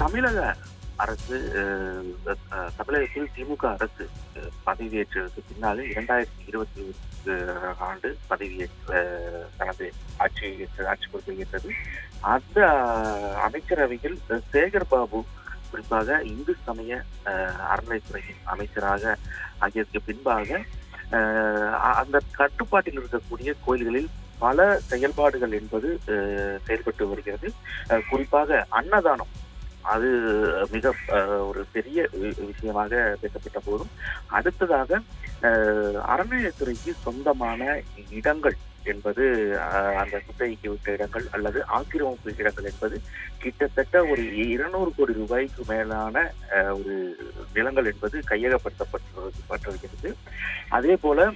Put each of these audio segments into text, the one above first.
தமிழக அரசு தமிழகத்தில் திமுக அரசு பதவியேற்றதுக்கு பின்னாலே இரண்டாயிரத்தி இருபத்தி ஆண்டு பதவியேற்ற தனது ஆட்சி ஆட்சி பொறுப்பேற்றது அந்த அமைச்சரவையில் சேகர் பாபு குறிப்பாக இந்து சமய அறநிலைத்துறையின் அமைச்சராக ஆகியதற்கு பின்பாக அந்த கட்டுப்பாட்டில் இருக்கக்கூடிய கோயில்களில் பல செயல்பாடுகள் என்பது செயல்பட்டு வருகிறது. குறிப்பாக அன்னதானம் அது மிக ஒரு பெரிய வி- விஷயமாக பேசப்பட்ட போதும். அடுத்ததாக அறநிலையத்துறைக்கு சொந்தமான இடங்கள் என்பது அந்த குத்தகைக்கு விட்ட இடங்கள் அல்லது ஆக்கிரமிப்பு இடங்கள் என்பது கிட்டத்தட்ட ஒரு இருநூறு கோடி ரூபாய்க்கு மேலான ஒரு நிலங்கள் என்பது கையகப்படுத்தப்பட்டு பட்டிருக்கிறது. அதே போல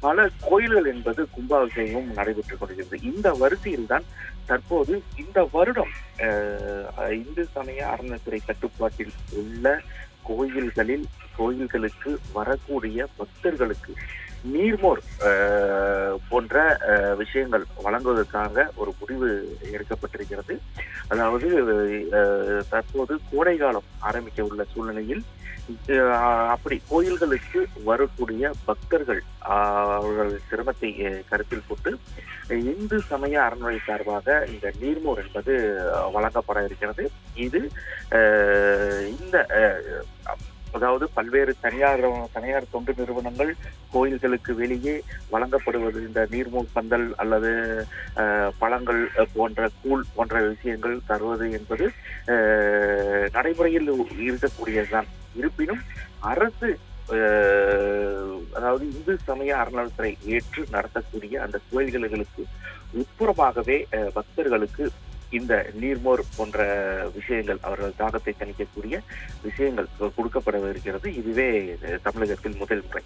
பல கோயில்கள் என்பது கும்பாபிஷேகம் நடைபெற்றுக் கொண்டிருக்கிறது. இந்த வரிசையில் தான் தற்போது இந்த வருடம் அஹ், இந்து சமய அறநிலைத்துறை கட்டுப்பாட்டில் உள்ள கோயில்களில் கோயில்களுக்கு வரக்கூடிய பக்தர்களுக்கு நீர்மோர் போன்ற விஷயங்கள் வழங்குவதற்காக ஒரு முடிவு எடுக்கப்பட்டிருக்கிறது. அதாவது தற்போது கோடை காலம் ஆரம்பிக்க உள்ள சூழ்நிலையில் அப்படி கோயில்களுக்கு வரக்கூடிய பக்தர்கள் அவர்கள் சிரமத்தை கருத்தில் கொண்டு இந்து சமய அறநிலை சார்பாக இந்த நீர்மோர் என்பது வழங்கப்பட இருக்கிறது. இது இந்த அதாவது பல்வேறு தனியார் தனியார் தொண்டு நிறுவனங்கள் கோயில்களுக்கு வெளியே வழங்கப்படுவது இந்த நீர்மூர் பந்தல் அல்லது பழங்கள் போன்ற கூழ் போன்ற விஷயங்கள் தருவது என்பது நடைமுறையில் இருக்கக்கூடியதுதான். இருப்பினும் அரசு அதாவது இந்து சமய அறநிலையத்துறை ஏற்று நடத்தக்கூடிய அந்த கோயில்களுக்கு உட்புறமாகவே பக்தர்களுக்கு இந்த நீர்மோர் போன்ற விஷயங்கள் அவர்கள் தாகத்தை தணிக்கக்கூடிய விஷயங்கள் கொடுக்கப்பட இருக்கிறது. இதுவே தமிழகத்தில் முதல் முறை.